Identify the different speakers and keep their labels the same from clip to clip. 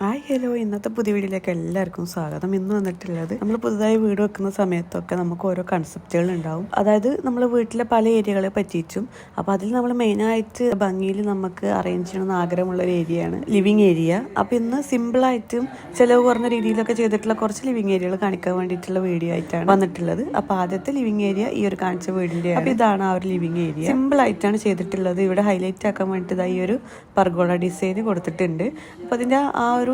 Speaker 1: Hi hello. ഇന്നത്തെ പുതിയ വീഡിയോയിലേക്ക് എല്ലാവർക്കും സ്വാഗതം. ഇന്ന് വന്നിട്ടുള്ളത് നമ്മൾ പുതുതായി വീട് വെക്കുന്ന സമയത്തൊക്കെ നമുക്ക് ഓരോ കൺസെപ്റ്റുകൾ ഉണ്ടാവും. അതായത് നമ്മൾ വീട്ടിലെ പല ഏരിയകളെ പറ്റിച്ചും അപ്പോൾ അതിൽ നമ്മൾ മെയിനായിട്ട് ഭംഗിയിൽ നമുക്ക് അറേഞ്ച് ചെയ്യണമെന്ന് ആഗ്രഹമുള്ള ഒരു ഏരിയയാണ് ലിവിങ് ഏരിയ അപ്പോൾ ഇന്ന് സിമ്പിളായിട്ടും ചിലവ് കുറഞ്ഞ രീതിയിലൊക്കെ ചെയ്തിട്ടുള്ള കുറച്ച് ലിവിങ് ഏരിയകൾ കാണിക്കാൻ വേണ്ടിയിട്ടുള്ള വീഡിയോ ആയിട്ടാണ് വന്നിട്ടുള്ളത്. അപ്പോൾ ആദ്യത്തെ ലിവിങ് ഏരിയ ഈ ഒരു കാണിച്ച വീടിന്റെ അപ്പോൾ ഇതാണ് ആ ഒരു ലിവിങ് ഏരിയ സിമ്പിൾ ആയിട്ടാണ് ചെയ്തിട്ടുള്ളത്. ഇവിടെ ഹൈലൈറ്റ് ആക്കാൻ വേണ്ടിയിട്ട് ഈ ഒരു പർഗോള ഡിസൈൻ കൊടുത്തിട്ടുണ്ട്. അപ്പോൾ അതിന്റെ ആ ഒരു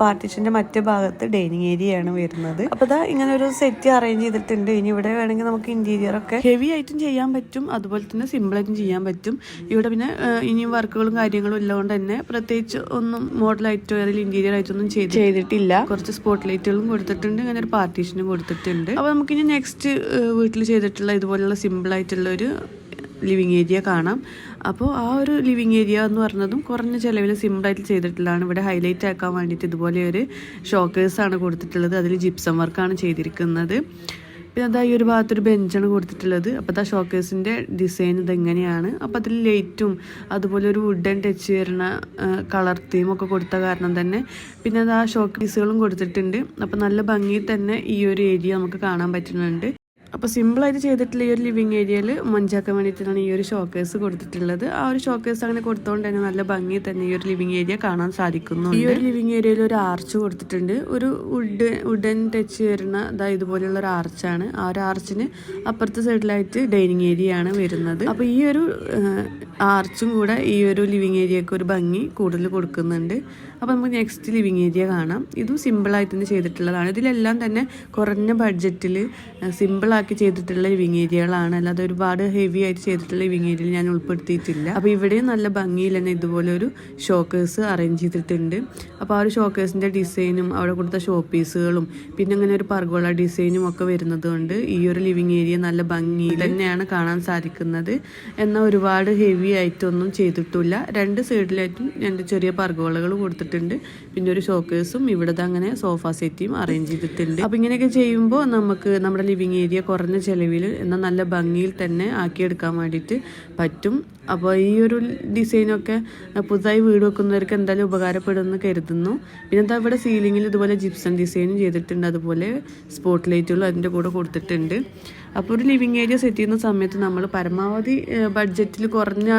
Speaker 1: പാർട്ടീഷന്റെ മറ്റേ ഭാഗത്ത് ഡൈനിങ് ഏരിയ ആണ് വരുന്നത്. അപ്പോൾ ഇതാ ഇങ്ങനെ ഒരു സെറ്റ് അറേഞ്ച് ചെയ്തിട്ടുണ്ട്. ഇനി ഇവിടെ വേണമെങ്കിൽ നമുക്ക് ഇന്റീരിയർ ഒക്കെ ഹെവി ആയിട്ടും ചെയ്യാൻ പറ്റും. അതുപോലെ തന്നെ സിമ്പിളായിട്ടും ചെയ്യാൻ പറ്റും. ഇവിടെ പിന്നെ ഇനിയും വർക്കുകളും കാര്യങ്ങളും ഉള്ളതുകൊണ്ട് തന്നെ പ്രത്യേകിച്ച് ഒന്നും മോഡലായിട്ടോ അല്ലെങ്കിൽ ഇന്റീരിയർ ആയിട്ടൊന്നും ചെയ്ത് ചെയ്തിട്ടില്ല. കുറച്ച് സ്പോട്ട് ലൈറ്റുകളും കൊടുത്തിട്ടുണ്ട്. ഇങ്ങനെ ഒരു പാർട്ടീഷനും കൊടുത്തിട്ടുണ്ട്. അപ്പോൾ നമുക്കിനി നെക്സ്റ്റ് വീട്ടിൽ ചെയ്തിട്ടുള്ള ഇതുപോലുള്ള സിമ്പിൾ ആയിട്ടുള്ള ഒരു ലിവിങ് ഏരിയ കാണാം. അപ്പോൾ ആ ഒരു ലിവിങ് ഏരിയ എന്ന് പറഞ്ഞതും കുറഞ്ഞ ചിലവിൽ സിമ്പിളായിട്ട് ചെയ്തിട്ടുള്ളതാണ്. ഇവിടെ ഹൈലൈറ്റ് ആക്കാൻ വേണ്ടിയിട്ട് ഇതുപോലെ ഒരു ഷോക്കേഴ്സാണ് കൊടുത്തിട്ടുള്ളത്. അതിൽ ജിപ്സം വർക്കാണ് ചെയ്തിരിക്കുന്നത്. പിന്നെ അതാ ഈ ഒരു ഭാഗത്തൊരു ബെഞ്ചാണ് കൊടുത്തിട്ടുള്ളത്. അപ്പോൾ അതാ ഷോക്കേഴ്സിന്റെ ഡിസൈൻ ഇതെങ്ങനെയാണ്? അപ്പോൾ അതിൽ ലൈറ്റും അതുപോലെ ഒരു വുഡൻ ടച്ച് വരുന്ന കളർ തീമൊക്കെ കൊടുത്ത കാരണം തന്നെ പിന്നെ അത് ആ ഷോക്കേസുകളും കൊടുത്തിട്ടുണ്ട്. അപ്പോൾ നല്ല ഭംഗിയിൽ തന്നെ ഈ ഒരു ഏരിയ നമുക്ക് കാണാൻ പറ്റുന്നുണ്ട്. അപ്പോൾ സിമ്പിളായിട്ട് ചെയ്തിട്ടുള്ള ഈ ഒരു ലിവിങ് ഏരിയയിൽ മഞ്ചാക്കാൻ വേണ്ടിയിട്ടാണ് ഈ ഒരു ഷോക്കേസ് കൊടുത്തിട്ടുള്ളത്. ആ ഒരു ഷോക്കേസ് അങ്ങനെ കൊടുത്തോണ്ട് തന്നെ നല്ല ഭംഗി തന്നെ ഈ ഒരു ലിവിങ് ഏരിയ കാണാൻ സാധിക്കുന്നു ഈ ഒരു ലിവിങ് ഏരിയയിൽ ഒരു ആർച്ച് കൊടുത്തിട്ടുണ്ട്. ഒരു വുഡ് വുഡൻ ടച്ച് വരുന്ന ഇതാ ഇതുപോലെയുള്ള ഒരു ആർച്ചാണ്. ആ ഒരു ആർച്ചിന് അപ്പുറത്തെ സൈഡിലായിട്ട് ഡൈനിങ് ഏരിയ ആണ് വരുന്നത്. അപ്പോൾ ഈ ഒരു ആർച്ചും കൂടെ ഈ ഒരു ലിവിങ് ഏരിയക്ക് ഒരു ഭംഗി കൂടുതൽ കൊടുക്കുന്നുണ്ട്. അപ്പോൾ നമുക്ക് നെക്സ്റ്റ് ലിവിങ് ഏരിയ കാണാം. ഇതും സിമ്പിളായിട്ട് തന്നെ ചെയ്തിട്ടുള്ളതാണ്. ഇതിലെല്ലാം തന്നെ കുറഞ്ഞ ബഡ്ജറ്റിൽ സിമ്പിളാക്കി ചെയ്തിട്ടുള്ള ലിവിങ് ഏരിയകളാണ് അല്ലാതെ ഒരുപാട് ഹെവി ആയിട്ട് ചെയ്തിട്ടുള്ള ലിവിങ് ഏരിയയിൽ ഞാൻ ഉൾപ്പെടുത്തിയിട്ടില്ല. അപ്പോൾ ഇവിടെയും നല്ല ഭംഗിയിൽ തന്നെ ഇതുപോലെ ഒരു ഷോക്കേഴ്സ് അറേഞ്ച് ചെയ്തിട്ടുണ്ട്. അപ്പോൾ ആ ഒരു ഷോക്കേഴ്സിന്റെ ഡിസൈനും അവിടെ കൊടുത്ത ഷോ പീസുകളും പിന്നെ അങ്ങനെ ഒരു പർഗോള ഡിസൈനും ഒക്കെ വരുന്നത് കൊണ്ട് ഈ ഒരു ലിവിങ് ഏരിയ നല്ല ഭംഗിയിൽ തന്നെയാണ് കാണാൻ സാധിക്കുന്നത്. എന്നാൽ ഒരുപാട് ഹെവി ആയിട്ടൊന്നും ചെയ്തിട്ടില്ല. രണ്ട് സൈഡിലായിട്ടും രണ്ട് ചെറിയ പർഗോളകൾ കൊടുത്തിട്ടുണ്ട്. പിന്നെ ഒരു ഷോക്കേഴ്സും ഇവിടെ അങ്ങനെ സോഫ സെറ്റിയും അറേഞ്ച് ചെയ്തിട്ടുണ്ട്. അപ്പോൾ ഇങ്ങനെയൊക്കെ ചെയ്യുമ്പോൾ നമുക്ക് നമ്മുടെ ലിവിങ് ഏരിയ കുറഞ്ഞ ചെലവിൽ എന്നാൽ നല്ല ഭംഗിയിൽ തന്നെ ആക്കിയെടുക്കാൻ വേണ്ടിയിട്ട് പറ്റും. അപ്പോൾ ഈ ഒരു ഡിസൈനൊക്കെ പുതുതായി വീട് വെക്കുന്നവർക്ക് എന്തായാലും ഉപകാരപ്പെടുമെന്ന് കരുതുന്നു. പിന്നെ എന്താ ഇവിടെ സീലിങ്ങിൽ ഇതുപോലെ ജിപ്സൺ ഡിസൈനും ചെയ്തിട്ടുണ്ട്. അതുപോലെ സ്പോട്ട് ലൈറ്റുകളും അതിന്റെ കൂടെ കൊടുത്തിട്ടുണ്ട്. അപ്പോൾ ഒരു ലിവിങ് ഏരിയ സെറ്റ് ചെയ്യുന്ന സമയത്ത് നമ്മൾ പരമാവധി ബഡ്ജറ്റിൽ കുറഞ്ഞ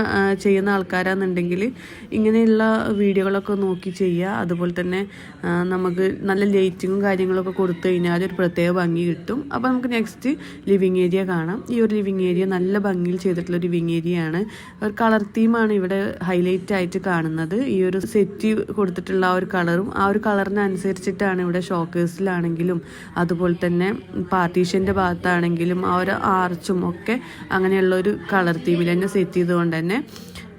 Speaker 1: ചെയ്യുന്ന ആൾക്കാരാണെന്നുണ്ടെങ്കിൽ ഇങ്ങനെയുള്ള വീഡിയോകളൊക്കെ നോക്കി ചെയ്യുക. അതുപോലെ തന്നെ നമുക്ക് നല്ല ലൈറ്റിങ്ങും കാര്യങ്ങളൊക്കെ കൊടുത്തു കഴിഞ്ഞാൽ ഒരു പ്രത്യേക ഭംഗി കിട്ടും. അപ്പോൾ നമുക്ക് നെക്സ്റ്റ് ലിവിങ് ഏരിയ കാണാം. ഈ ഒരു ലിവിങ് ഏരിയ നല്ല ഭംഗിയിൽ ചെയ്തിട്ടുള്ള ഒരു ലിവിങ് ഏരിയ ആണ്. ഒരു കളർ തീമാണ് ഇവിടെ ഹൈലൈറ്റ് ആയിട്ട് കാണുന്നത്. ഈ ഒരു സെറ്റ് കൊടുത്തിട്ടുള്ള ആ ഒരു കളറും ആ ഒരു കളറിനനുസരിച്ചിട്ടാണ് ഇവിടെ ഷോക്കേഴ്സിലാണെങ്കിലും അതുപോലെ തന്നെ പാർട്ടീഷന്റെ ഭാഗത്താണെങ്കിലും ആ ഒരു ആർച്ചും ഒക്കെ അങ്ങനെയുള്ള ഒരു കളർ തീമിൽ തന്നെ സെറ്റ് ചെയ്തുകൊണ്ട് തന്നെ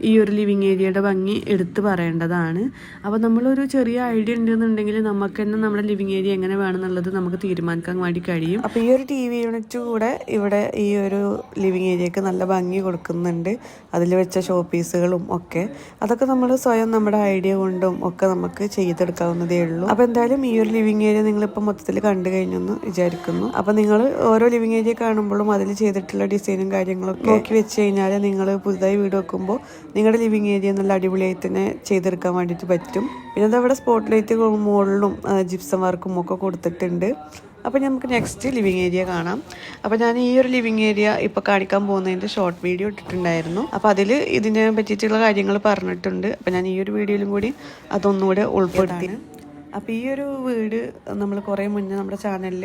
Speaker 1: ഈ ഒരു ലിവിങ് ഏരിയയുടെ ഭംഗി എടുത്തു പറയേണ്ടതാണ്. അപ്പോൾ നമ്മളൊരു ചെറിയ ഐഡിയ ഉണ്ടെന്നുണ്ടെങ്കിൽ നമുക്ക് തന്നെ നമ്മുടെ ലിവിങ് ഏരിയ എങ്ങനെ വേണമെന്നുള്ളത് നമുക്ക് തീരുമാനിക്കാൻ വേണ്ടി കഴിയും. അപ്പോൾ ഈ ഒരു ടി വി യൂണിറ്റ് കൂടെ ഇവിടെ ഈ ഒരു ലിവിങ് ഏരിയക്ക് നല്ല ഭംഗി കൊടുക്കുന്നുണ്ട്. അതിൽ വെച്ച ഷോ പീസുകളും ഒക്കെ. അതൊക്കെ നമ്മൾ സ്വയം നമ്മുടെ ഐഡിയ കൊണ്ടും ഒക്കെ നമുക്ക് ചെയ്തെടുക്കാവുന്നതേ ഉള്ളൂ. അപ്പോൾ എന്തായാലും ഈ ഒരു ലിവിങ് ഏരിയ നിങ്ങളിപ്പോൾ മൊത്തത്തിൽ കണ്ടു കഴിഞ്ഞെന്ന് വിചാരിക്കുന്നു. അപ്പോൾ നിങ്ങൾ ഓരോ ലിവിങ് ഏരിയ കാണുമ്പോഴും അതിൽ ചെയ്തിട്ടുള്ള ഡിസൈനും കാര്യങ്ങളൊക്കെ നോക്കി വെച്ച് കഴിഞ്ഞാൽ നിങ്ങൾ പുതുതായി വീട് വെക്കുമ്പോൾ നിങ്ങളുടെ ലിവിങ് ഏരിയ നല്ല അടിപൊളിയായി തന്നെ ചെയ്തെടുക്കാൻ വേണ്ടിയിട്ട് പറ്റും. പിന്നെ അതവിടെ സ്പോട്ട് ലൈറ്റ് മുകളിലും ജിപ്സം വർക്കും ഒക്കെ കൊടുത്തിട്ടുണ്ട്. അപ്പോൾ നമുക്ക് നെക്സ്റ്റ് ലിവിങ് ഏരിയ കാണാം. അപ്പോൾ ഞാൻ ഈ ഒരു ലിവിങ് ഏരിയ ഇപ്പോൾ കാണിക്കാൻ പോകുന്നതിന്റെ ഷോർട്ട് വീഡിയോ ഇട്ടിട്ടുണ്ടായിരുന്നു. അപ്പോൾ അതിൽ ഇതിനെ പറ്റിയിട്ടുള്ള കാര്യങ്ങൾ പറഞ്ഞിട്ടുണ്ട്. അപ്പോൾ ഞാൻ ഈ ഒരു വീഡിയോയിലും കൂടി അതൊന്നുകൂടെ ഉൾപ്പെടുത്തി. അപ്പോൾ ഈ ഒരു വീട് നമ്മൾ കുറേ മുന്നേ നമ്മുടെ ചാനലിൽ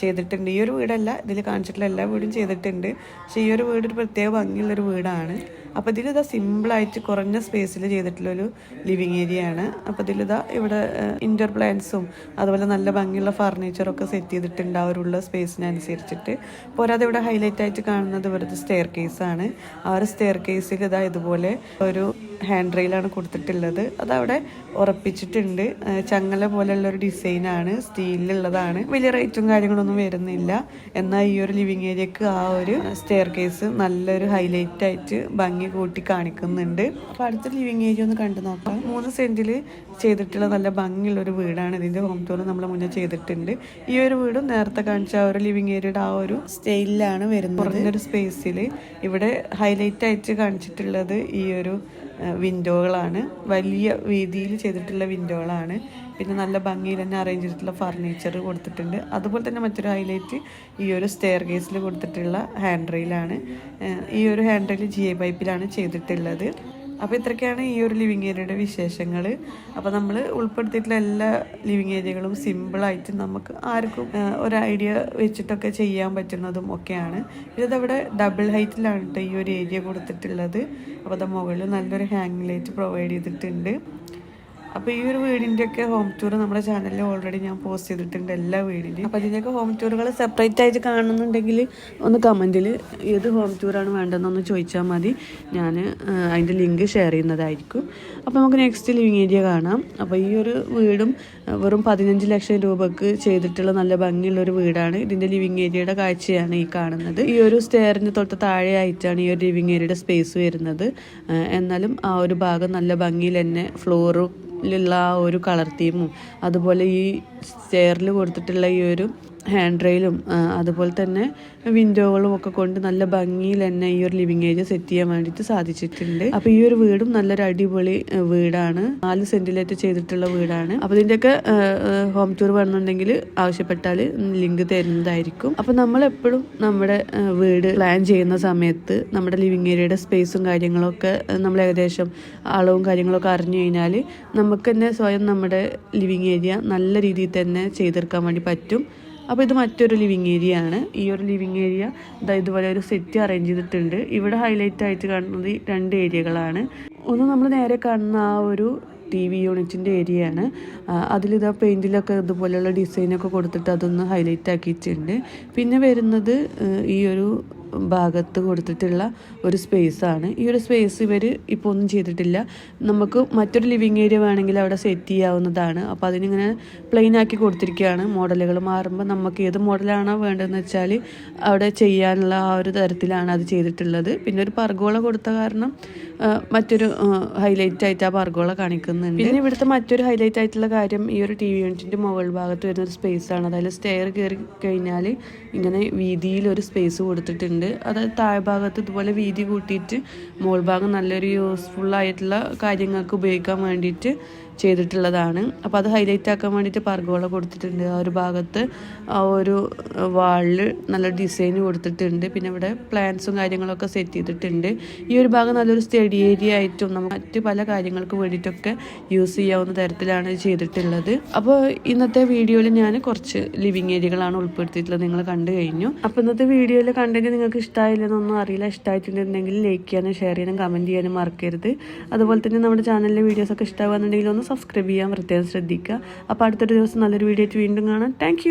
Speaker 1: ചെയ്തിട്ടുണ്ട്. ഈ ഒരു വീടല്ല ഇതിൽ കാണിച്ചിട്ടുള്ള എല്ലാ വീടും ചെയ്തിട്ടുണ്ട്. പക്ഷേ ഈ ഒരു വീട് ഒരു പ്രത്യേക ഭംഗിയുള്ളൊരു വീടാണ്. അപ്പോൾ ഇതിലിതാ സിമ്പിളായിട്ട് കുറഞ്ഞ സ്പേസിൽ ചെയ്തിട്ടുള്ളൊരു ലിവിങ് ഏരിയ ആണ്. അപ്പോൾ ഇതിലിതാ ഇവിടെ ഇൻഡോർ പ്ലാന്റ്സും അതുപോലെ നല്ല ഭംഗിയുള്ള ഫർണിച്ചറൊക്കെ സെറ്റ് ചെയ്തിട്ടുണ്ട് ആ ഒരു സ്പേസിനനുസരിച്ചിട്ട് പോരാതെ ഇവിടെ ഹൈലൈറ്റ് ആയിട്ട് കാണുന്നത് ഇവരുടെ സ്റ്റെയർ കേസാണ് ആ ഒരു സ്റ്റെയർ കേസിൽ ഇതാ ഇതുപോലെ ഒരു ഹാൻഡ് റെയിലാണ് കൊടുത്തിട്ടുള്ളത്. അതവിടെ ഉറപ്പിച്ചിട്ടുണ്ട്. ചങ്ങല പോലെയുള്ള ഒരു ഡിസൈനാണ് സ്റ്റീലിലുള്ളതാണ് വലിയ റേറ്റും കാര്യങ്ങളൊന്നും വരുന്നില്ല. എന്നാൽ ഈ ഒരു ലിവിങ് ഏരിയക്ക് ആ ഒരു സ്റ്റെയർ കേസ് നല്ലൊരു ഹൈലൈറ്റ് ആയിട്ട് ഭംഗി കൂട്ടി കാണിക്കുന്നുണ്ട്. അപ്പോൾ അടുത്ത ലിവിങ് ഏരിയ ഒന്ന് കണ്ടു നോക്കാം. മൂന്ന് സെന്റിൽ ചെയ്തിട്ടുള്ള നല്ല ഭംഗിയുള്ള ഒരു വീടാണ് ഇതിന്റെ ഹോം ടൂർ നമ്മൾ മുന്നേ ചെയ്തിട്ടുണ്ട്. ഈ ഒരു വീടും നേരത്തെ കാണിച്ച ആ ഒരു ലിവിങ് ഏരിയയുടെ ആ ഒരു സ്റ്റൈലിലാണ് വരുന്നത്. കുറഞ്ഞൊരു സ്പേസിൽ ഇവിടെ ഹൈലൈറ്റ് ആയിട്ട് കാണിച്ചിട്ടുള്ളത് ഈ ഒരു വിൻഡോകളാണ് വലിയ വീതിയിൽ ചെയ്തിട്ടുള്ള വിൻഡോകളാണ് പിന്നെ നല്ല ഭംഗിയിൽ തന്നെ അറേഞ്ച് ചെയ്തിട്ടുള്ള ഫർണിച്ചർ കൊടുത്തിട്ടുണ്ട്. അതുപോലെ തന്നെ മറ്റൊരു ഹൈലൈറ്റ് ഈ ഒരു സ്റ്റെയർ കേസിൽ കൊടുത്തിട്ടുള്ള ഹാൻഡ് റെയിലാണ് ഈ ഒരു ഹാൻഡ് റെയിൽ ജി എ പൈപ്പിലാണ് ചെയ്തിട്ടുള്ളത്. അപ്പോൾ ഇത്രയൊക്കെയാണ് ഈ ഒരു ലിവിങ് ഏരിയയുടെ വിശേഷങ്ങൾ അപ്പോൾ നമ്മൾ ഉൾപ്പെടുത്തിയിട്ടുള്ള എല്ലാ ലിവിങ് ഏരിയകളും സിമ്പിളായിട്ട് നമുക്ക് ആർക്കും ഒരു ഐഡിയ വെച്ചിട്ടൊക്കെ ചെയ്യാൻ പറ്റുന്നതും ഒക്കെയാണ്. ഇതവിടെ ഡബിൾ ഹൈറ്റിലാണ് കേട്ടോ ഈ ഒരു ഏരിയ കൊടുത്തിട്ടുള്ളത്. അപ്പോൾ അത് മുകളിൽ നല്ലൊരു ഹാങ് ലൈറ്റ് പ്രൊവൈഡ് ചെയ്തിട്ടുണ്ട്. അപ്പോൾ ഈ ഒരു വീടിന്റെ ഒക്കെ ഹോം ടൂർ നമ്മുടെ ചാനലിൽ ഓൾറെഡി ഞാൻ പോസ്റ്റ് ചെയ്തിട്ടുണ്ട് എല്ലാ വീടിന്റെയും അപ്പൊ ഇതിന്റെയൊക്കെ ഹോം ടൂറുകൾ സെപ്പറേറ്റ് ആയിട്ട് കാണുന്നുണ്ടെങ്കിൽ ഒന്ന് കമന്റിൽ ഏത് ഹോം ടൂറാണ് വേണ്ടതെന്നൊന്ന് ചോദിച്ചാൽ മതി. ഞാൻ അതിന്റെ ലിങ്ക് ഷെയർ ചെയ്യുന്നതായിരിക്കും. അപ്പൊ നമുക്ക് നെക്സ്റ്റ് ലിവിങ് ഏരിയ കാണാം. അപ്പൊ ഈ ഒരു വീടും വെറും പതിനഞ്ച് ലക്ഷം രൂപക്ക് ചെയ്തിട്ടുള്ള നല്ല ഭംഗിയുള്ള ഒരു വീടാണ്. ഇതിന്റെ ലിവിങ് ഏരിയയുടെ കാഴ്ചയാണ് ഈ കാണുന്നത്. ഈ ഒരു സ്റ്റെയറിന് തൊട്ട് താഴെയായിട്ടാണ് ഈ ഒരു ലിവിങ് ഏരിയയുടെ സ്പേസ് വരുന്നത്. എന്നാലും ആ ഒരു ഭാഗം നല്ല ഭംഗിയിൽ തന്നെ ഫ്ലോറും ലുള്ള ആ ഒരു കളർ തീമും അതുപോലെ ഈ സ്റ്റെയറിൽ കൊടുത്തിട്ടുള്ള ഈ ഒരു ഹാൻഡ് റെയിലും അതുപോലെ തന്നെ വിൻഡോകളും ഒക്കെ കൊണ്ട് നല്ല ഭംഗിയിൽ തന്നെ ഈ ഒരു ലിവിങ് ഏരിയ സെറ്റ് ചെയ്യാൻ വേണ്ടിയിട്ട് സാധിച്ചിട്ടുണ്ട്. അപ്പോൾ ഈ ഒരു വീടും നല്ലൊരു അടിപൊളി വീടാണ്. നാല് സെന്റിലേറ്റ് ചെയ്തിട്ടുള്ള വീടാണ്. അപ്പോൾ ഇതിന്റെയൊക്കെ ഹോം ടൂർ വേണമെന്നുണ്ടെങ്കിൽ ആവശ്യപ്പെട്ടാൽ ലിങ്ക് തരുന്നതായിരിക്കും. അപ്പോൾ നമ്മൾ എപ്പോഴും നമ്മുടെ വീട് പ്ലാൻ ചെയ്യുന്ന സമയത്ത് നമ്മുടെ ലിവിങ് ഏരിയയുടെ സ്പേസും കാര്യങ്ങളൊക്കെ നമ്മൾ ഏകദേശം അളവും കാര്യങ്ങളൊക്കെ അറിഞ്ഞു കഴിഞ്ഞാൽ നമുക്ക് തന്നെ സ്വയം നമ്മുടെ ലിവിങ് ഏരിയ നല്ല രീതിയിൽ തന്നെ ചെയ്തെടുക്കാൻ വേണ്ടി പറ്റും. അപ്പോൾ ഇത് മറ്റൊരു ലിവിങ് ഏരിയ ആണ്. ഈ ഒരു ലിവിങ് ഏരിയ ഇതാ ഇതുപോലെ ഒരു സെറ്റ് അറേഞ്ച് ചെയ്തിട്ടുണ്ട്. ഇവിടെ ഹൈലൈറ്റ് ആയിട്ട് കാണുന്നത് രണ്ട് ഏരിയകളാണ് ഒന്ന് നമ്മൾ നേരെ കാണുന്ന ആ ഒരു ടി വി യൂണിറ്റിന്റെ ഏരിയയാണ് അതിലിതാ പെയിന്റിലൊക്കെ ഇതുപോലെയുള്ള ഡിസൈനൊക്കെ കൊടുത്തിട്ട് അതൊന്ന് ഹൈലൈറ്റ് ആക്കിയിട്ടുണ്ട്. പിന്നെ വരുന്നത് ഈ ഒരു ഭാഗത്ത് കൊടുത്തിട്ടുള്ള ഒരു സ്പേസ് ആണ്. ഈ ഒരു സ്പേസ് ഇവർ ഇപ്പോൾ ഒന്നും ചെയ്തിട്ടില്ല. നമുക്ക് മറ്റൊരു ലിവിങ് ഏരിയ വേണമെങ്കിൽ അവിടെ സെറ്റ് ചെയ്യാവുന്നതാണ്. അപ്പോൾ അതിനിങ്ങനെ പ്ലെയിൻ ആക്കി കൊടുത്തിരിക്കുകയാണ്. മോഡലുകൾ മാറുമ്പോൾ നമുക്ക് ഏത് മോഡലാണോ വേണ്ടതെന്ന് വെച്ചാൽ അവിടെ ചെയ്യാനുള്ള ആ ഒരു തരത്തിലാണ് അത് ചെയ്തിട്ടുള്ളത്. പിന്നെ ഒരു പർഗോള കൊടുത്ത കാരണം മറ്റൊരു ഹൈലൈറ്റ് ആയിട്ട് ആ പർഗോള കാണിക്കുന്നുണ്ട്. പിന്നെ ഇവിടുത്തെ മറ്റൊരു ഹൈലൈറ്റ് ആയിട്ടുള്ള കാര്യം ഈ ഒരു ടി വി യൂണിറ്റിന്റെ മുകൾ ഭാഗത്ത് വരുന്ന ഒരു സ്പേസ് ആണ്. അതായത് സ്റ്റെയർ കയറി കഴിഞ്ഞാൽ ഇങ്ങനെ വീതിയിൽ ഒരു സ്പേസ് കൊടുത്തിട്ടുണ്ട്. അതായത് താഴ്ഭാഗത്ത് ഇതുപോലെ വീതി കൂട്ടിയിട്ട് മോൾ ഭാഗം നല്ലൊരു യൂസ്ഫുൾ ആയിട്ടുള്ള കാര്യങ്ങൾക്ക് ഉപയോഗിക്കാൻ വേണ്ടിയിട്ട് ചെയ്തിട്ടുള്ളതാണ്. അപ്പോൾ അത് ഹൈലൈറ്റ് ആക്കാൻ വേണ്ടിയിട്ട് പർഗോള കൊടുത്തിട്ടുണ്ട്. ആ ഒരു ഭാഗത്ത് ആ ഒരു വാളിൽ നല്ല ഡിസൈൻ കൊടുത്തിട്ടുണ്ട്. പിന്നെ ഇവിടെ പ്ലാന്റ്സും കാര്യങ്ങളൊക്കെ സെറ്റ് ചെയ്തിട്ടുണ്ട്. ഈ ഒരു ഭാഗം നല്ലൊരു സ്റ്റഡി ഏരിയ ആയിട്ടും നമുക്ക് മറ്റ് പല കാര്യങ്ങൾക്ക് വേണ്ടിയിട്ടൊക്കെ യൂസ് ചെയ്യാവുന്ന തരത്തിലാണ് ചെയ്തിട്ടുള്ളത്. അപ്പോൾ ഇന്നത്തെ വീഡിയോയിൽ ഞാൻ കുറച്ച് ലിവിങ് ഏരിയകളാണ് ഉൾപ്പെടുത്തിയിട്ടുള്ളത്. നിങ്ങൾ കണ്ടു കഴിഞ്ഞു. അപ്പോൾ ഇന്നത്തെ വീഡിയോയിൽ കണ്ടെങ്കിൽ നിങ്ങൾക്ക് ഇഷ്ടമായില്ലെന്നൊന്നും അറിയില്ല. ഇഷ്ടമായിട്ടുണ്ടെങ്കിൽ ലൈക്ക് ചെയ്യാനും ഷെയർ ചെയ്യാനും കമന്റ് ചെയ്യാനും മറക്കരുത്. അതുപോലെ തന്നെ നമ്മുടെ ചാനലിലെ വീഡിയോസൊക്കെ ഇഷ്ടമാകുന്നുണ്ടെങ്കിൽ ഒന്ന് സബ്സ്ക്രൈബ് ചെയ്യാൻ പ്രത്യേകം ശ്രദ്ധിക്കുക. അപ്പോൾ അടുത്തൊരു ദിവസം നല്ലൊരു വീഡിയോ വീണ്ടും കാണാം. താങ്ക്